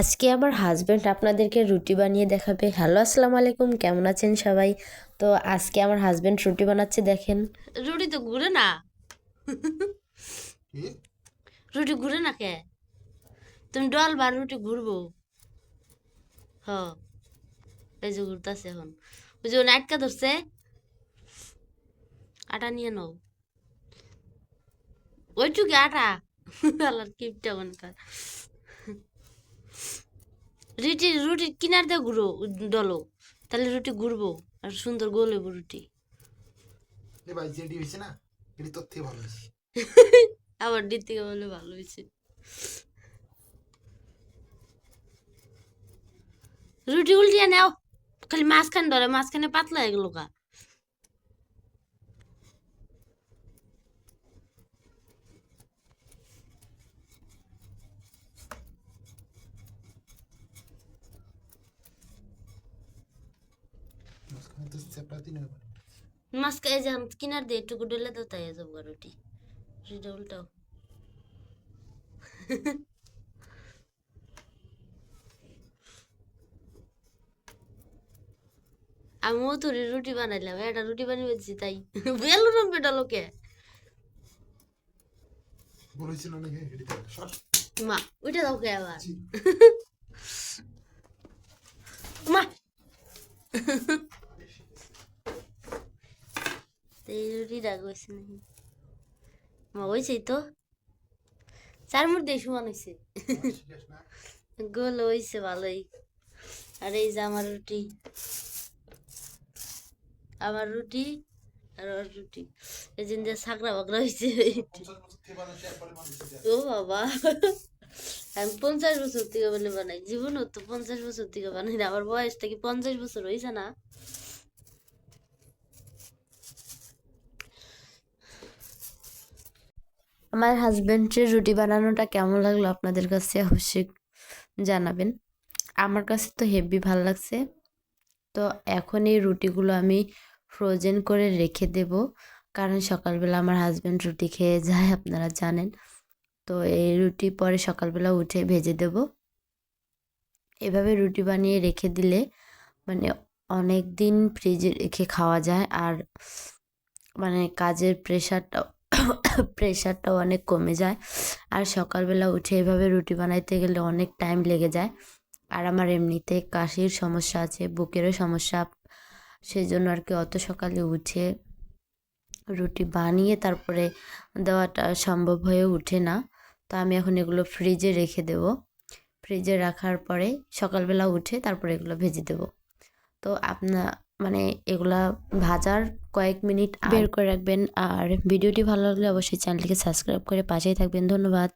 আজকে আমার হাজব্যান্ড আপনাদেরকে রুটি বানিয়ে দেখাবে। হ্যালো আসসালামু আলাইকুম কেমন আছেন সবাই? তো আজকে আমার হাজব্যান্ড রুটি বানাচ্ছে দেখেন। রুটি তো ঘুরে না। রুটি ঘুরে না কে? তুমি ডল বার রুটি ঘুরবো হ। এই যে ঘুরতেছে এখন। ওই যে নাটকা ধরছে। আটা নিয়ে নাও। ওইটুকু আটা। আল্লাহর কিপটা মনকার রুটি রুটি কিনার দিয়ে ঘুরো ডলো তাহলে রুটি ঘুরবো আর সুন্দর গোল হইব রুটি। ভাই যেটি হয়েছে না এটি তোর থেকে ভালো হয়েছে আবার ডি থেকে বলে ভালো হয়েছে রুটি উল্টিয়ে নাও খালি মাঝখান ধরে মাঝখানে পাতলা এগুলো গেল মাঝখানে তো চ্যাপড়াতি নেই মাঝখানে এই যে কিনার দিয়ে একটু ডলে দাও তাই যাব গা রুটি রুটিটা উল্টাও। আমিও তো রুটি বানাইলাম একটা রুটি বানিয়ে দিচ্ছি তাই। বেলু রম্পে ডালোকে বলেছিল নাকি? এটি মা ওইটা দাও কে আবার ছি, মা এই রুটিটা গেছে নাকি? মা হয়েছেই তো। চার মুঠ দিয়ে সমান হয়েছে গোল হয়েছে ভালোই। আর এই যে আমার রুটি। আমার রুটি আর ওর রুটি। এই যে ছাকরা বাকরা হয়েছে ও বাবা। আমি পঞ্চাশ বছর থেকে বলে বানাই। জীবনও তো পঞ্চাশ বছর থেকে বানাই আমার বয়সটা কি পঞ্চাশ বছর হয়েছে না? আমার হাজব্যান্ডের রুটি বানানোটা কেমন লাগল আপনাদের কাছে অবশ্যই জানাবেন। আমার কাছে তো হেভি ভালো লাগছে। তো এখন এই রুটিগুলো আমি ফ্রোজেন করে রেখে দেব। কারণ সকালবেলা আমার হাজব্যান্ড রুটি খেয়ে যায়, আপনারা জানেন। তো এই রুটি পরে সকালবেলা উঠে ভেজে দেব। এভাবে রুটি বানিয়ে রেখে দিলে মানে অনেক দিন ফ্রিজে রেখে খাওয়া যায়। আর মানে কাজের প্রেশারটা প্রেশারটাও অনেক কমে যায়। আর সকালবেলা উঠে এভাবে রুটি বানাইতে গেলে অনেক টাইম লেগে যায়। আর আমার এমনিতে কাশির সমস্যা আছে, বুকেরও সমস্যা। সেই জন্য আর কি অত সকালে উঠে রুটি বানিয়ে তারপরে দেওয়াটা সম্ভব হয়ে ওঠে না। তো আমি এখন এগুলো ফ্রিজে রেখে দেব। ফ্রিজে রাখার পরে সকালবেলা উঠে তারপরে এগুলো ভেজে দেব। তো আপনার মানে এগুলা ভাজার কয়েক মিনিট বের করে রাখবেন। আর ভিডিওটি ভালো লাগলে অবশ্যই চ্যানেলটিকে সাবস্ক্রাইব করে পাশেই থাকবেন। ধন্যবাদ।